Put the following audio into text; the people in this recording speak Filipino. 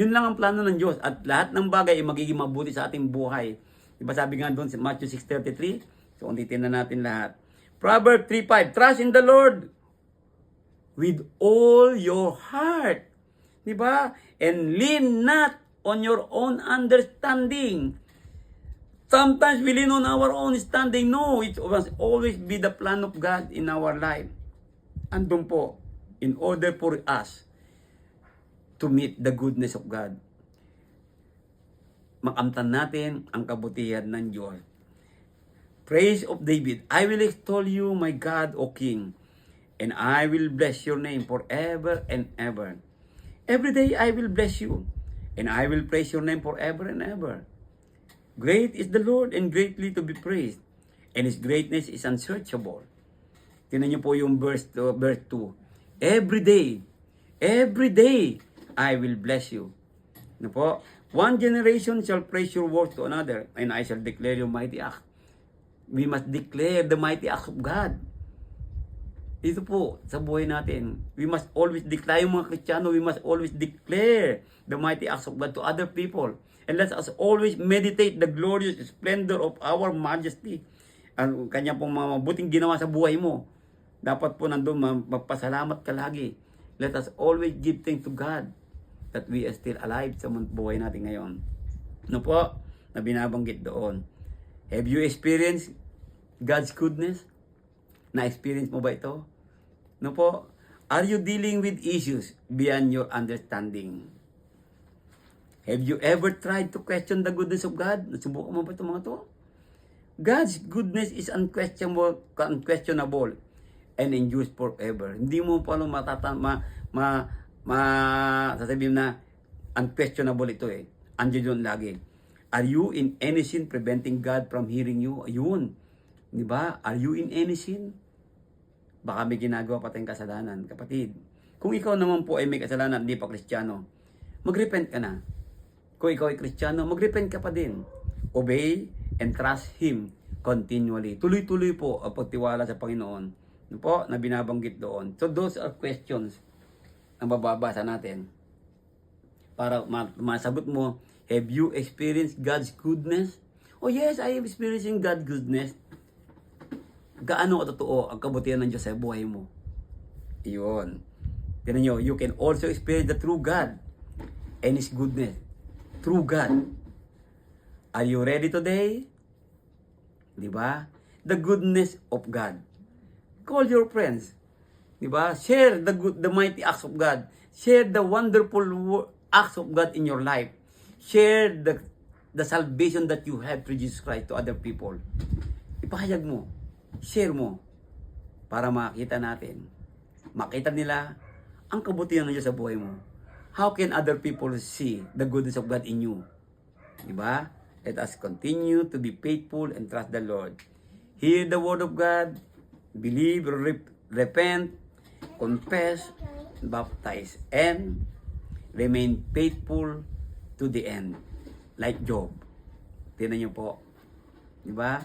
Yun lang ang plano ng Diyos. At lahat ng bagay ay magiging mabuti sa ating buhay. Diba sabi nga doon sa Matthew 6.33? So, ulitin na natin lahat. Proverbs 3.5, Trust in the Lord with all your heart. Di ba? And lean not on your own understanding. Sometimes we lean on our own standing. No, it must always be the plan of God in our life. Andun po, in order for us to meet the goodness of God. Makamtan natin ang kabutihan ng Diyos. Praise of David, I will extol you, my God, O King, and I will bless your name forever and ever. Every day I will bless you, and I will praise your name forever and ever. Great is the Lord and greatly to be praised, and His greatness is unsearchable. Tingnan niyo po yung verse, to, verse 2. Every day, every day, I will bless you. Ano po? One generation shall praise your work to another, and I shall declare your mighty act. We must declare the mighty acts of God. Ito po, sa buhay natin, we must always declare, yung mga Kristiyano, we must always declare the mighty acts of God to other people. And let us always meditate the glorious splendor of our majesty. Ang kanya pong mga mabuting ginawa sa buhay mo. Dapat po nandun, ma- magpasalamat ka lagi. Let us always give thanks to God that we are still alive sa buhay natin ngayon. Ano po, na binabanggit doon. Have you experienced God's goodness? Na-experience mo ba ito? No po? Are you dealing with issues beyond your understanding? Have you ever tried to question the goodness of God? Nasubukan mo ba itong mga to? God's goodness is unquestionable, unquestionable and endures forever. Hindi mo pa ano matata ma ma, ma sasabihin na unquestionable ito eh. Andiyan yun lagi. Are you in any sin preventing God from hearing you? Ayun. Di ba? Are you in any sin? Baka may ginagawa pa tayong kasalanan, kapatid. Kung ikaw naman po ay may kasalanan, hindi pa kristyano, mag-repent ka na. Kung ikaw ay kristyano, mag-repent ka pa din. Obey and trust Him continually. Tuloy-tuloy po ang pagtiwala sa Panginoon. Ano po, na binabanggit doon. So those are questions ang mababasa natin. Para ma- masagot mo, have you experienced God's goodness? Oh yes, I am experiencing God's goodness. Gaano totoo ang kabutihan ng Diyos sa buhay mo? Iyon. Tignan nyo, you can also experience the true God and His goodness. True God. Are you ready today? Di ba? The goodness of God. Call your friends. Di ba? Share the good, the mighty acts of God. Share the wonderful wo- acts of God in your life. Share the the salvation that you have through Jesus Christ to other people. Ipahayag mo. Share mo. Para makita natin. Makita nila ang kabutihan ng Diyos sa buhay mo. How can other people see the goodness of God in you? Diba? Let us continue to be faithful and trust the Lord. Hear the word of God, believe, rep- repent, confess, baptize, and remain faithful to the end. Like Job. Tingnan niyo po. Diba?